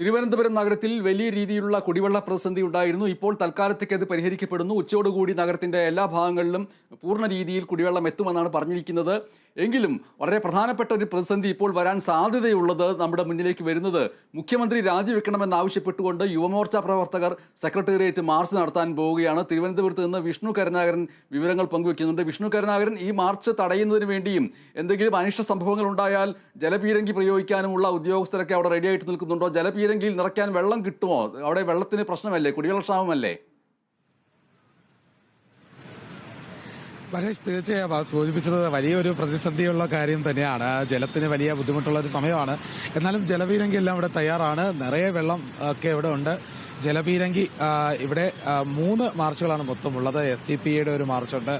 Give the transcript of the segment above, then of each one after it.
തിരുവനന്തപുരം നഗരത്തിൽ വലിയ രീതിയിലുള്ള കുടിവെള്ള പ്രതിസന്ധി ഉണ്ടായിരുന്നു. ഇപ്പോൾ തൽക്കാലത്തേക്ക് അത് പരിഹരിക്കപ്പെടുന്നു. ഉച്ചയോടുകൂടി നഗരത്തിന്റെ എല്ലാ ഭാഗങ്ങളിലും പൂർണ രീതിയിൽ കുടിവെള്ളം എത്തുമെന്നാണ് പറഞ്ഞിരിക്കുന്നത്. എങ്കിലും വളരെ പ്രധാനപ്പെട്ട ഒരു പ്രതിസന്ധി ഇപ്പോൾ വരാൻ സാധ്യതയുള്ളത് നമ്മുടെ മുന്നിലേക്ക് വരുന്നത്. മുഖ്യമന്ത്രി രാജിവെക്കണമെന്നാവശ്യപ്പെട്ടുകൊണ്ട് യുവമോർച്ച പ്രവർത്തകർ സെക്രട്ടേറിയറ്റ് മാർച്ച് നടത്താൻ പോവുകയാണ്. തിരുവനന്തപുരത്ത് നിന്ന് വിഷ്ണു കരുണാകരൻ വിവരങ്ങൾ പങ്കുവെക്കുന്നുണ്ട്. വിഷ്ണു കരുണാകരൻ ഈ മാർച്ച് തടയുന്നതിന് വേണ്ടിയും എന്തെങ്കിലും അനിഷ്ട സംഭവങ്ങൾ ഉണ്ടായാൽ ജലപീരങ്കി പ്രയോഗിക്കാനുമുള്ള ഉദ്യോഗസ്ഥരൊക്കെ അവിടെ റെഡിയായിട്ട് നിൽക്കുന്നുണ്ടോ? ജലപീരങ്കിയിൽ നിറയ്ക്കാൻ വെള്ളം കിട്ടുമോ? അവിടെ വെള്ളത്തിന് പ്രശ്നമല്ലേ? കുടിവെള്ളക്ഷാമമല്ലേ മനേഷ് തീർച്ചയായും സൂചിപ്പിച്ചത് വലിയൊരു പ്രതിസന്ധിയുള്ള കാര്യം തന്നെയാണ്. ജലത്തിന് വലിയ ബുദ്ധിമുട്ടുള്ള ഒരു സമയമാണ്. എന്നാലും ജലപീരങ്കി എല്ലാം ഇവിടെ തയ്യാറാണ്. നിറയെ വെള്ളം ഒക്കെ ഇവിടെ ഉണ്ട്. ജലപീരങ്കി ഇവിടെ മൂന്ന് മാർച്ചുകളാണ് മൊത്തമുള്ളത് എസ് ഡി പി ഒരു മാർച്ചുണ്ട്.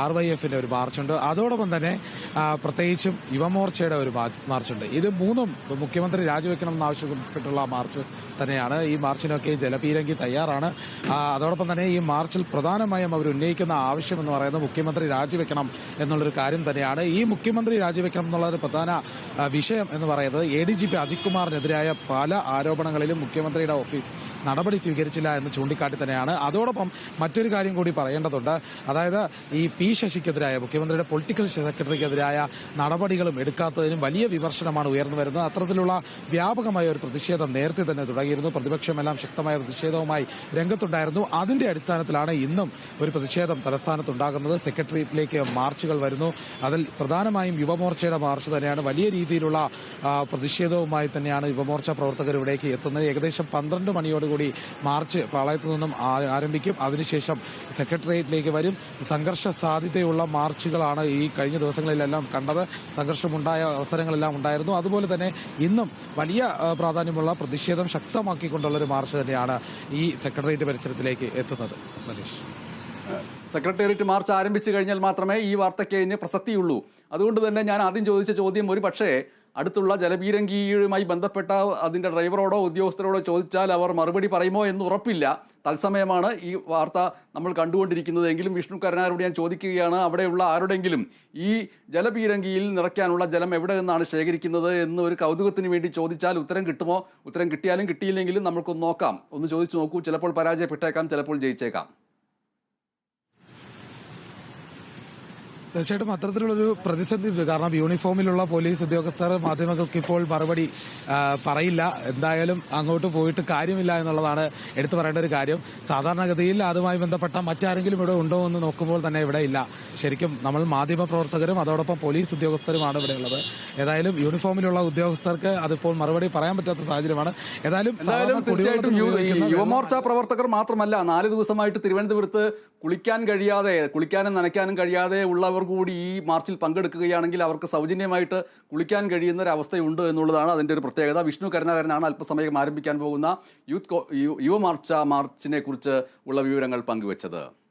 ആർ വൈ എഫിന്റെ ഒരു മാർച്ചുണ്ട്. അതോടൊപ്പം തന്നെ പ്രത്യേകിച്ചും യുവമോർച്ചയുടെ ഒരു മാർച്ചുണ്ട്. ഇത് മൂന്നും മുഖ്യമന്ത്രി രാജിവെക്കണം എന്നാവശ്യപ്പെട്ടുള്ള മാർച്ച് തന്നെയാണ്. ഈ മാർച്ചിനൊക്കെ ജലപീരങ്കി തയ്യാറാണ്. അതോടൊപ്പം തന്നെ ഈ മാർച്ചിൽ പ്രധാനമായും അവർ ഉന്നയിക്കുന്ന ആവശ്യം എന്ന് പറയുന്നത് മുഖ്യമന്ത്രി രാജിവെക്കണം എന്നുള്ളൊരു കാര്യം തന്നെയാണ്. ഈ മുഖ്യമന്ത്രി രാജിവെക്കണം എന്നുള്ളൊരു പ്രധാന വിഷയം എന്ന് പറയുന്നത് A D G P Ajith കുമാറിനെതിരായ പല ആരോപണങ്ങളിലും മുഖ്യമന്ത്രിയുടെ ഓഫീസ് നടപടി സ്വീകരിച്ചില്ല എന്ന് ചൂണ്ടിക്കാട്ടി തന്നെയാണ്. അതോടൊപ്പം മറ്റൊരു കാര്യം കൂടി പറയേണ്ടതുണ്ട്. അതായത് ഈ പി ശശിക്കെതിരായ മുഖ്യമന്ത്രിയുടെ പൊളിറ്റിക്കൽ സെക്രട്ടറിക്കെതിരായ നടപടികളും എടുക്കാത്തതിനും വലിയ വിമർശനമാണ് ഉയർന്നു വരുന്നത്. അത്തരത്തിലുള്ള വ്യാപകമായ ഒരു പ്രതിഷേധം നേരത്തെ തന്നെ തുടങ്ങിയിരുന്നു. പ്രതിപക്ഷമെല്ലാം ശക്തമായ പ്രതിഷേധവുമായി രംഗത്തുണ്ടായിരുന്നു. അതിന്റെ അടിസ്ഥാനത്തിലാണ് ഇന്നും ഒരു പ്രതിഷേധം തലസ്ഥാനത്തുണ്ടാകുന്നത്. സെക്രട്ടേറിയറ്റിലേക്ക് മാർച്ചുകൾ വരുന്നു. അതിൽ പ്രധാനമായും യുവമോർച്ചയുടെ മാർച്ച് തന്നെയാണ്. വലിയ രീതിയിലുള്ള പ്രതിഷേധവുമായി തന്നെയാണ് യുവമോർച്ച പ്രവർത്തകർ ഇവിടേക്ക് എത്തുന്നത്. ഏകദേശം പന്ത്രണ്ട് മണിയോടുകൂടി മാർച്ച് പാളയത്തു നിന്നും ആരംഭിക്കും. അതിനുശേഷം സെക്രട്ടേറിയറ്റിലേക്ക് വരും. സംഘർഷ സാധ്യതയുള്ള മാർച്ചുകളാണ് ഈ കഴിഞ്ഞ ദിവസങ്ങളിലെല്ലാം കണ്ടത്. സംഘർഷമുണ്ടായ അവസരങ്ങളെല്ലാം ഉണ്ടായിരുന്നു. അതുപോലെ തന്നെ ഇന്നും വലിയ പ്രാധാന്യമുള്ള പ്രതിഷേധം ശക്തമാക്കിക്കൊണ്ടുള്ള ഒരു മാർച്ച് തന്നെയാണ് ഈ സെക്രട്ടേറിയറ്റ് പരിസരത്തിലേക്ക് എത്തുന്നത്. മനീഷ്. സെക്രട്ടേറിയറ്റ് മാർച്ച് ആരംഭിച്ചു കഴിഞ്ഞാൽ മാത്രമേ ഈ വാർത്തയ്ക്ക് ഇനി പ്രസക്തിയുള്ളൂ. അതുകൊണ്ട് തന്നെ ഞാൻ ആദ്യം ചോദിച്ച ചോദ്യം ഒരു പക്ഷേ അടുത്തുള്ള ജലപീരങ്കിയുമായി ബന്ധപ്പെട്ട അതിന്റെ ഡ്രൈവറോടോ ഉദ്യോഗസ്ഥരോടോ ചോദിച്ചാൽ അവർ മറുപടി പറയുമോ എന്ന് ഉറപ്പില്ല. തത്സമയമാണ് ഈ വാർത്ത നമ്മൾ കണ്ടുകൊണ്ടിരിക്കുന്നത്. എങ്കിലും വിഷ്ണു കരുണാരോട് ഞാൻ ചോദിക്കുകയാണ് അവിടെയുള്ള ആരുടെങ്കിലും ഈ ജലപീരങ്കിയിൽ നിറയ്ക്കാനുള്ള ജലം എവിടെ നിന്നാണ് ശേഖരിക്കുന്നത് എന്ന് ഒരു കൗതുകത്തിന് വേണ്ടി ചോദിച്ചാൽ ഉത്തരം കിട്ടുമോ? ഉത്തരം കിട്ടിയാലും കിട്ടിയില്ലെങ്കിലും നമുക്കൊന്ന് നോക്കാം. ഒന്ന് ചോദിച്ചു നോക്കൂ. ചിലപ്പോൾ പരാജയപ്പെട്ടേക്കാം ചിലപ്പോൾ ജയിച്ചേക്കാം. തീർച്ചയായിട്ടും അത്തരത്തിലുള്ളൊരു പ്രതിസന്ധി കാരണം യൂണിഫോമിലുള്ള പോലീസ് ഉദ്യോഗസ്ഥർ മാധ്യമങ്ങൾക്ക് ഇപ്പോൾ മറുപടി പറയില്ല. എന്തായാലും അങ്ങോട്ട് പോയിട്ട് കാര്യമില്ല എന്നുള്ളതാണ് എടുത്തു പറയേണ്ട ഒരു കാര്യം. സാധാരണഗതിയിൽ അതുമായി ബന്ധപ്പെട്ട മറ്റാരെങ്കിലും ഇവിടെ ഉണ്ടോ എന്ന് നോക്കുമ്പോൾ തന്നെ ഇവിടെ ഇല്ല. ശരിക്കും നമ്മൾ മാധ്യമ പ്രവർത്തകരും അതോടൊപ്പം പോലീസ് ഉദ്യോഗസ്ഥരുമാണ് ഇവിടെ ഉള്ളത്. ഏതായാലും യൂണിഫോമിലുള്ള ഉദ്യോഗസ്ഥർക്ക് അതിപ്പോൾ മറുപടി പറയാൻ പറ്റാത്ത സാഹചര്യമാണ്. ഏതായാലും തീർച്ചയായിട്ടും യുവമോർച്ച പ്രവർത്തകർ മാത്രമല്ല നാല് ദിവസമായിട്ട് തിരുവനന്തപുരത്ത് കുളിക്കാൻ കഴിയാതെ കുളിക്കാനും നനയ്ക്കാനും കഴിയാതെ ഉള്ളവർ കൂടി ഈ മാർച്ചിൽ പങ്കെടുക്കുകയാണെങ്കിൽ അവർക്ക് സൗജന്യമായിട്ട് കുളിക്കാൻ കഴിയുന്ന ഒരു അവസ്ഥയുണ്ട് എന്നുള്ളതാണ് അതിന്റെ ഒരു പ്രത്യേകത. വിഷ്ണു കരുണാകരനാണ് അല്പസമയം ആരംഭിക്കാൻ പോകുന്ന യൂത്ത് യുവമാർച്ച യു- മാർച്ചിനെ കുറിച്ച് ഉള്ള വിവരങ്ങൾ പങ്കുവച്ചത്.